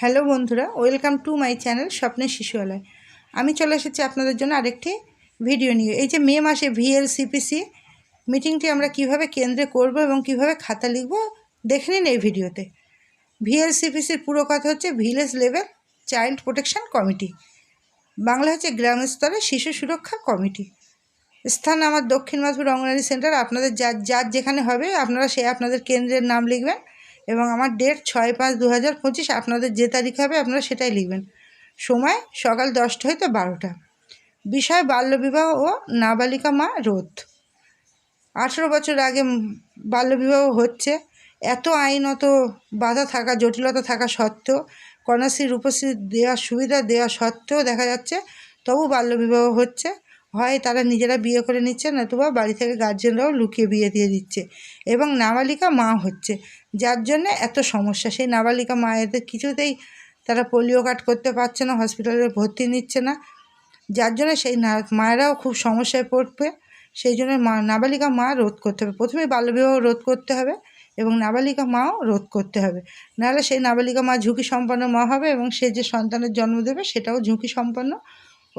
Hello বন্ধুরা, welcome to my channel স্বপ্নের শিশুয়ালয়। আমি চলে এসেছি আপনাদের জন্য আরেকটি ভিডিও নিয়ে। এই যে মে মাসে ভিএলসিপিসি মিটিংটি আমরা কীভাবে কেন্দ্রে করব এবং কীভাবে খাতা লিখব, দেখে নিন এই ভিডিওতে। ভিএলসিপিসির পুরো কথা হচ্ছে village level child protection committee. Bangla হচ্ছে গ্রাম স্তরে শিশু সুরক্ষা কমিটি। স্থান আমার দক্ষিণ মাধপুর অঙ্গনারী সেন্টার। আপনাদের যার যার যেখানে হবে, আপনারা সে আপনাদের কেন্দ্রের নাম লিখবেন। এবং আমার ডেট ছয় পাঁচ দু হাজার পঁচিশ, আপনাদের যে তারিখ হবে আপনারা সেটাই লিখবেন। সময় সকাল দশটা হইতে বারোটা। বিষয় বাল্যবিবাহ ও নাবালিকা মা রোধ। আঠেরো বছর আগে বাল্যবিবাহ হচ্ছে। এত আইনত বাধা থাকা, জটিলতা থাকা সত্ত্বেও, কন্যাশ্রী রূপশ্রী দেওয়ার সুবিধা দেওয়া সত্ত্বেও দেখা যাচ্ছে তবু বাল্যবিবাহ হচ্ছে। হয় তারা নিজেরা বিয়ে করে নিচ্ছে, নতুবা বাড়ি থেকে গার্জেনরাও লুকিয়ে বিয়ে দিয়ে দিচ্ছে এবং নাবালিকা মা হচ্ছে। যার জন্য এত সমস্যা। সেই নাবালিকা মায়েদের কিছুতেই তারা পোলিও কার্ড করতে পারছে না হসপিটালে ভর্তি নিচ্ছে না। যার জন্য সেই মায়েরাও খুব সমস্যায় পড়বে। সেই জন্য মা, নাবালিকা মা রোধ করতে হবে। প্রথমে বাল্যবিবাহ রোধ করতে হবে এবং নাবালিকা মাও রোধ করতে হবে। নাহলে সেই নাবালিকা মা ঝুঁকি সম্পন্ন মা হবে এবং সে যে সন্তানের জন্ম দেবে সেটাও ঝুঁকি সম্পন্ন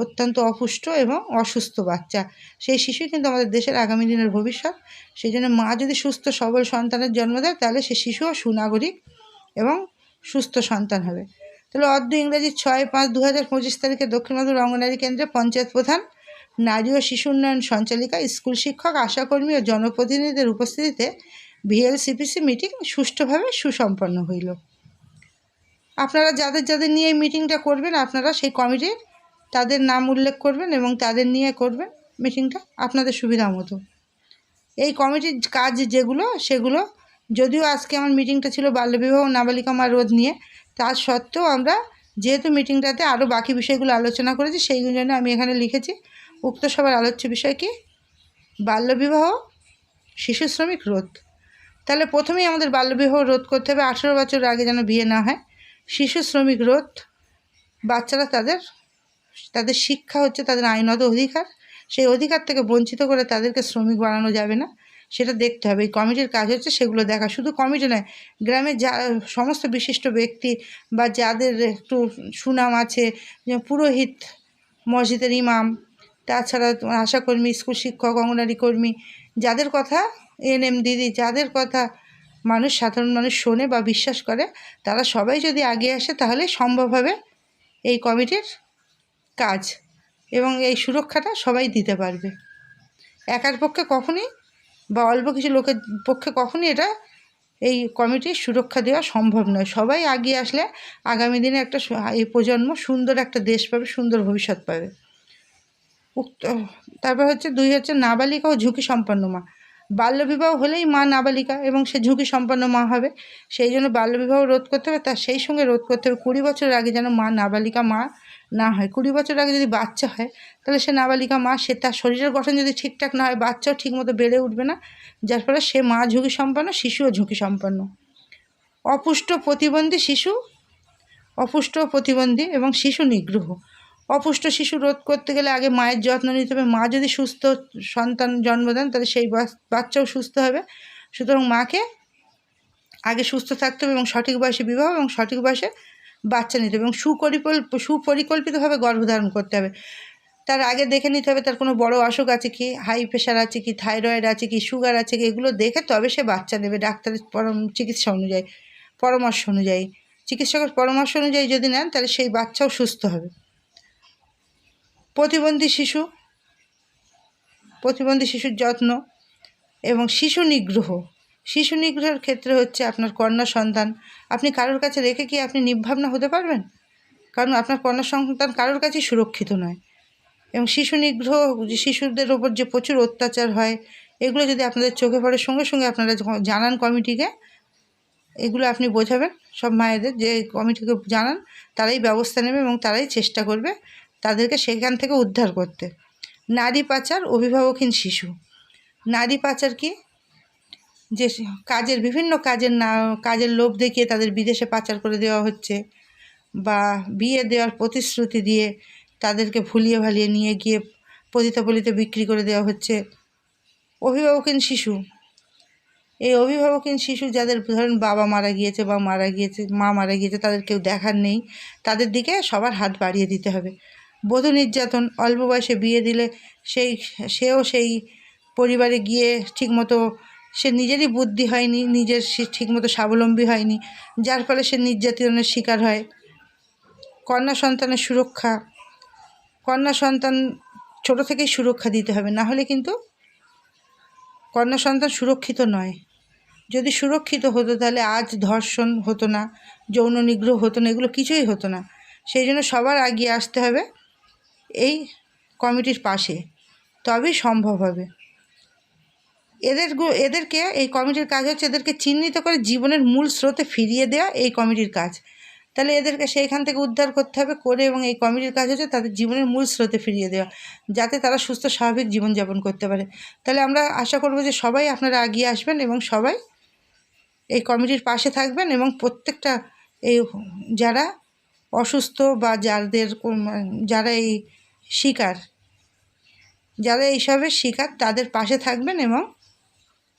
অত্যন্ত অপুষ্ট এবং অসুস্থ বাচ্চা। সেই শিশুই কিন্তু আমাদের দেশের আগামী দিনের ভবিষ্যৎ। সেই জন্য মা যদি সুস্থ, সবল সন্তানের জন্ম দেয়, তাহলে সে শিশুও সুনাগরিক এবং সুস্থ সন্তান হবে। তাহলে অর্ধ ইংরেজি ছয় পাঁচ দু হাজার পঁচিশ তারিখে দক্ষিণ অঙ্গনারী কেন্দ্রে পঞ্চায়েত প্রধান, নারী ও শিশু উন্নয়ন সঞ্চালিকা, স্কুল শিক্ষক, আশাকর্মী ও জনপ্রতিনিধিদের উপস্থিতিতে ভিএলসিপিসি মিটিং সুষ্ঠুভাবে সুসম্পন্ন হইল। আপনারা যাদের যাদের নিয়ে এই মিটিংটা করবেন, আপনারা সেই কমিটির তাদের নাম উল্লেখ করবেন এবং তাদের নিয়ে করবেন মিটিংটা আপনাদের সুবিধা মতো। এই কমিটির কাজ যেগুলো, সেগুলো যদিও আজকে আমার মিটিংটা ছিল বাল্যবিবাহ নাবালিকা রোধ নিয়ে, তা সত্ত্বেও আমরা যেহেতু মিটিংটাতে আরও বাকি বিষয়গুলো আলোচনা করেছি, সেই জন্য আমি এখানে লিখেছি, উক্ত সবার আলোচ্য বিষয় কি? বাল্যবিবাহ, শিশু শ্রমিক রোধ। তাহলে প্রথমেই আমাদের বাল্যবিবাহ রোধ করতে হবে, আঠেরো বছর আগে যেন বিয়ে না হয়। শিশু শ্রমিক রোধ, বাচ্চারা তাদের তাদের শিক্ষা হচ্ছে তাদের আইনত অধিকার। সেই অধিকার থেকে বঞ্চিত করে তাদেরকে শ্রমিক বানানো যাবে না, সেটা দেখতে হবে। এই কমিটির কাজ হচ্ছে সেগুলো দেখা। শুধু কমিটি নয়, গ্রামের যা, সমস্ত বিশিষ্ট ব্যক্তি বা যাদের একটু সুনাম আছে পুরোহিত, মসজিদের ইমাম, তাছাড়া আশাকর্মী স্কুল শিক্ষক, অঙ্গনারী কর্মী, যাদের কথা এন এম দিদি, যাদের কথা মানুষ, সাধারণ মানুষ শোনে বা বিশ্বাস করে, তারা সবাই যদি আগে আসে তাহলে সম্ভব হবে এই কমিটির কাজ এবং এই সুরক্ষাটা সবাই দিতে পারবে। একার পক্ষে কখনই বা অল্প কিছু লোকের পক্ষে কখনই এটা এই কমিটির সুরক্ষা দেওয়া সম্ভব নয়। সবাই আগিয়ে আসলে আগামী দিনে একটা এই প্রজন্ম সুন্দর একটা দেশ পাবে, সুন্দর ভবিষ্যৎ পাবে। উক্ত, তারপর হচ্ছে দুই হচ্ছে নাবালিকা ও ঝুঁকি সম্পন্ন মা। বাল্যবিবাহ হলেই মা নাবালিকা এবং সে ঝুঁকি সম্পন্ন মা হবে। সেই জন্য বাল্যবিবাহ রোধ করতে হবে তার সেই সঙ্গে রোধ করতে হবে। কুড়ি বছর আগে যেন মা নাবালিকা মা না হয়। কুড়ি বছর আগে যদি বাচ্চা হয়, তাহলে সে নাবালিকা মা, সে তার শরীরের গঠন যদি ঠিকঠাক না হয়, বাচ্চাও ঠিকমতো বেড়ে উঠবে না, যার ফলে সে মা ঝুঁকি সম্পন্ন, শিশুও ঝুঁকি সম্পন্ন। অপুষ্ট প্রতিবন্ধী শিশু, অপুষ্ট প্রতিবন্ধী এবং শিশু নিগ্রহ। অপুষ্ট শিশু রোধ করতে গেলে আগে মায়ের যত্ন নিতে হবে। মা যদি সুস্থ সন্তান জন্ম দেন, তাহলে সেই বাচ্চাও সুস্থ হবে। সুতরাং মাকে আগে সুস্থ থাকতে হবে এবং সঠিক বয়সে বিবাহ এবং সঠিক বয়সে বাচ্চা নিতে হবে এবং সুপরিকল্প সুপরিকল্পিতভাবে গর্ভধারণ করতে হবে। তার আগে দেখে নিতে হবে তার কোনো বড় অসুখ আছে কি হাই প্রেশার আছে কি থাইরয়েড আছে কি সুগার আছে কি, এগুলো দেখে তবে সে বাচ্চা নেবে ডাক্তারের পরম, চিকিৎসা অনুযায়ী, পরামর্শ অনুযায়ী। চিকিৎসকের পরামর্শ অনুযায়ী যদি নেন তাহলে সেই বাচ্চাও সুস্থ হবে। প্রতিবন্ধী শিশু, প্রতিবন্ধী শিশুর যত্ন এবং শিশু নিগ্রহ। শিশু নিগ্রহের ক্ষেত্রে হচ্ছে আপনার কন্যা সন্তান। আপনি কারোর কাছে রেখে কি আপনি নির্ভাবনা হতে পারবেন? কারণ আপনার কন্যা সন্তান কারোর কাছেই সুরক্ষিত নয়। এবং শিশু নিগ্রহ, শিশুদের ওপর যে প্রচুর অত্যাচার হয়, এগুলো যদি আপনাদের চোখে পড়ে, সঙ্গে সঙ্গে আপনারা জানান কমিটিকে, এগুলো আপনি বোঝাবেন, সব মায়েদের যে কমিটিকে জানান, তারাই ব্যবস্থা নেবে এবং তারাই চেষ্টা করবে তাদেরকে সেখান থেকে উদ্ধার করতে। নারী পাচার অভিভাবকহীন শিশু। নারী পাচার কি? যে কাজের বিভিন্ন কাজের না, কাজের লোভ দেখিয়ে তাদের বিদেশে পাচার করে দেওয়া হচ্ছে বা বিয়ে দেওয়ার প্রতিশ্রুতি দিয়ে তাদেরকে ভুলিয়ে ভালিয়ে নিয়ে গিয়ে পতিতাপলিতে বিক্রি করে দেওয়া হচ্ছে। অভিভাবকহীন শিশু। এই অভিভাবকহীন শিশু যাদের ধরেন বাবা মারা গিয়েছে বা মারা গিয়েছে, মা মারা গিয়েছে, তাদের কেউ দেখার নেই। তাদের দিকে সবার হাত বাড়িয়ে দিতে হবে। বধূ নির্যাতন, অল্প বয়সে বিয়ে দিলে সেই, সেও সেই পরিবারে গিয়ে ঠিকমতো সে নিজেরই বুদ্ধি হয়নি, নিজের সে ঠিকমতো স্বাবলম্বী হয়নি, যার ফলে সে নির্যাতনের শিকার হয়। কন্যা সন্তানের সুরক্ষা, কন্যা সন্তান ছোট থেকেই সুরক্ষা দিতে হবে, না হলে কিন্তু কন্যা সন্তান সুরক্ষিত নয়। যদি সুরক্ষিত হতো তাহলে আজ ধর্ষণ হতো না, যৌন নিগ্রহ হতো না, এগুলো কিছুই হতো না। সেই জন্য সবার আগিয়ে আসতে হবে এই কমিটির পাশে, তবেই সম্ভব হবে। এদের এদেরকে, এই কমিটির কাজ হচ্ছে এদেরকে চিহ্নিত করে জীবনের মূল স্রোতে ফিরিয়ে দেওয়া এই কমিটির কাজ। তাহলে এদেরকে সেইখান থেকে উদ্ধার করতে হবে করে এবং এই কমিটির কাজ হচ্ছে তাদের জীবনের মূল স্রোতে ফিরিয়ে দেওয়া, যাতে তারা সুস্থ, স্বাভাবিক জীবনযাপন করতে পারে। তাহলে আমরা আশা করব যে সবাই আপনারা এগিয়ে আসবেন এবং সবাই এই কমিটির পাশে থাকবেন এবং প্রত্যেকটা এই যারা অসুস্থ বা যাদের যারা এই শিকার, যারা এইসবের শিকার তাদের পাশে থাকবেন এবং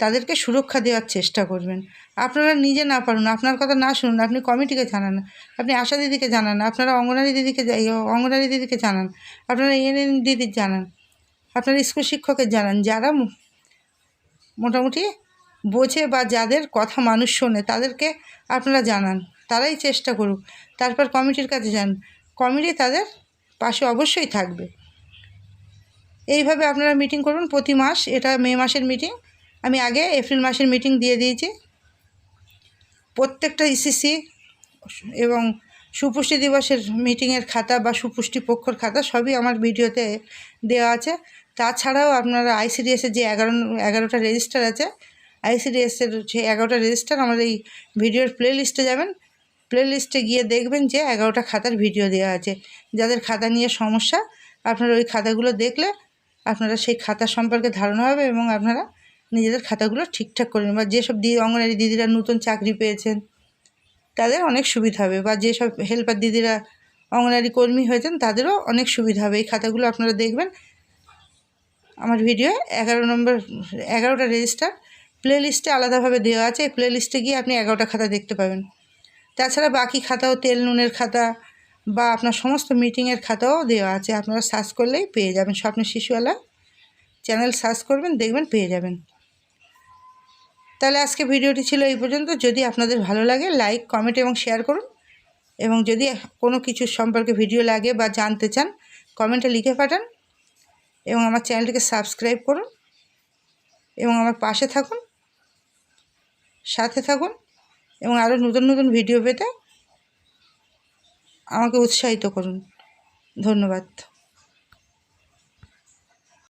তাদেরকে সুরক্ষা দেওয়ার চেষ্টা করবেন। আপনারা নিজে না পারুন, আপনার কথা না শুনুন, আপনি কমিটিকে জানান, আপনি আশা দিদিকে জানান, আপনারা অঙ্গনারী দিদিকে অঙ্গনারী দিদিকে জানান, আপনারা এনএন দিদির জানান, আপনারা স্কুল শিক্ষকের জানান, যারা মোটামুটি বোঝে বা যাদের কথা মানুষ শোনে তাদেরকে আপনারা জানান, তারাই চেষ্টা করুক, তারপর কমিটির কাছে যান, কমিটি তাদের পাশে অবশ্যই থাকবে। এইভাবে আপনারা মিটিং করুন, প্রতি মাস, এটা মে মাসের মিটিং আমি আগে এপ্রিল মাসের মিটিং দিয়ে দিয়েছি। প্রত্যেকটা ইসিসি এবং সুপুষ্টি দিবসের মিটিংয়ের খাতা বা সুপুষ্টি পক্ষর খাতা সবই আমার ভিডিওতে দেওয়া আছে। তাছাড়াও আপনারা আইসিডিএসের যে এগারো, এগারোটা রেজিস্টার আছে আইসিডিএসের যে এগারোটা রেজিস্টার আমার এই ভিডিওর প্লে লিস্টে যাবেন। প্লে লিস্টে গিয়ে দেখবেন যে এগারোটা খাতার ভিডিও দেওয়া আছে। যাদের খাতা নিয়ে সমস্যা, আপনারা ওই খাতাগুলো দেখলে আপনারা সেই খাতা সম্পর্কে ধারণা হবে এবং আপনারা নিজেদের খাতাগুলো ঠিকঠাক করে নেবেন বা যেসব দি অঙ্গনারী দিদিরা নতুন চাকরি পেয়েছেন, তাদের অনেক সুবিধা হবে বা যেসব হেল্পার দিদিরা অঙ্গনারী কর্মী হয়েছেন, তাদেরও অনেক সুবিধা হবে। এই খাতাগুলো আপনারা দেখবেন। আমার ভিডিও এগারো নম্বর, এগারোটা রেজিস্টার প্লে লিস্টে আলাদাভাবে দেওয়া আছে। এই প্লে লিস্টে গিয়ে আপনি এগারোটা খাতা দেখতে পাবেন। তাছাড়া বাকি খাতাও তেল নুনের খাতা বা আপনার সমস্ত মিটিংয়ের খাতাও দেওয়া আছে। আপনারা সার্চ করলেই পেয়ে যাবেন। স্বপ্নের শিশুওয়ালা চ্যানেল সার্চ করবেন, দেখবেন, পেয়ে যাবেন। তাহলে আজকে ভিডিওটি ছিল এই পর্যন্ত। যদি আপনাদের ভালো লাগে লাইক কমেন্ট এবং শেয়ার করুন। এবং যদি কোনো কিছু সম্পর্কে ভিডিও লাগে বা জানতে চান কমেন্টে লিখে পাঠান। এবং আমার চ্যানেলটিকে সাবস্ক্রাইব করুন। এবং আমার পাশে থাকুন। সাথে থাকুন। এবং আরও নতুন নতুন ভিডিও পেতে আমাকে উৎসাহিত করুন। ধন্যবাদ।